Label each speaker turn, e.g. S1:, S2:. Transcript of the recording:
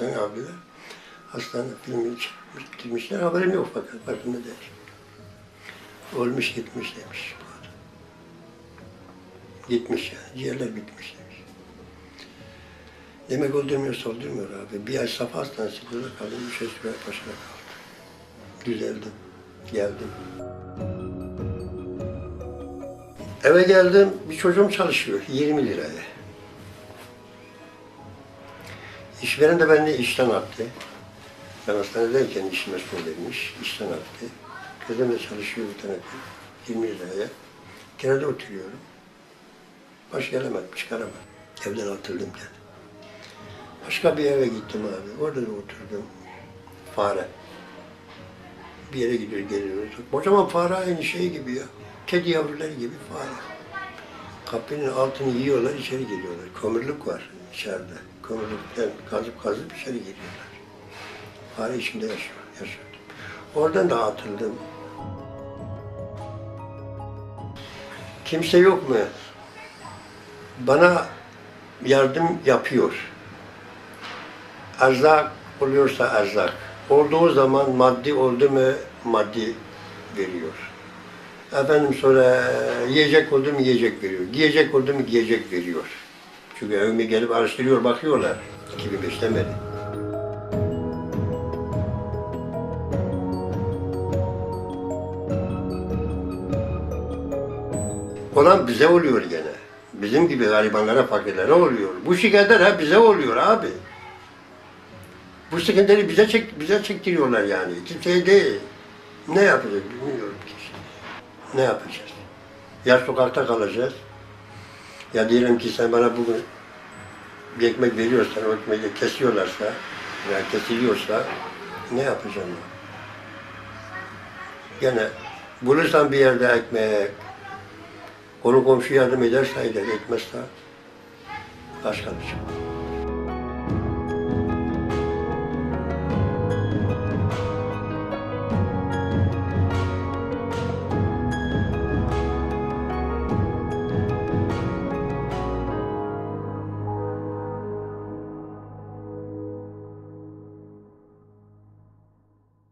S1: hastane abiler. Hastane filmini çekmişler. Haberim yok fakat farkında değil. Ölmüş gitmiş demiş. Gitmiş yani. Ciğerler bitmiş demiş. Demek öldürmüyor abi. Bir ay Safa Hastanesi'nde kaldım. Bir şey süre başına kaldım. Düzeldim. Geldim. Eve geldim. Bir çocuğum çalışıyor. 20 liraya. İşveren de beni işten attı. Ben hastanedeyken iş mesulüymüş. İşten attı. Kızım da çalışıyor bir tane kız. 20 liraya. Kenarda oturuyorum. Baş gelemedim, çıkaramadım. Evden atıldım kendim. Başka bir eve gittim abi. Orada da oturdum. Fare. Bir yere gidiyor geliyoruz. Kocaman fare aynı şey gibi ya. Kedi yavruları gibi fare. Kapının altını yiyorlar, içeri geliyorlar. Kömürlük var içeride. Kömürlükten kazıp kazıp içeri giriyorlar. Fare içinde yaşıyor, yaşıyordum. Oradan da atıldım. Kimse yok mu? Bana yardım yapıyor. Erzak oluyorsa erzak. Olduğu zaman maddi oldu mu maddi veriyor. Efendim sonra yiyecek oldu mu yiyecek veriyor. Giyecek oldu mu giyecek veriyor. Çünkü evime gelip araştırıyor, bakıyorlar. 2005'ten beri. Olan bize oluyor gene. Bizim gibi garibanlara, fakirlere oluyor. Bu şikayetler hep bize oluyor abi. Bu sıkıntıları bize çek, bize çektiriyorlar yani. Kimseye değil. Ne yapacağız bilmiyorum ki. Ne yapacağız? Ya sokakta kalacağız. Ya diyelim ki sen bana bugün bir ekmek veriyorsan, o ekmeği kesiyorlarsa, veya kesiliyorsa ne yapacağım ben? Gene bulursan bir yerde ekmek, konu komşu yardım ederse eder, etmezse aç kalacağım.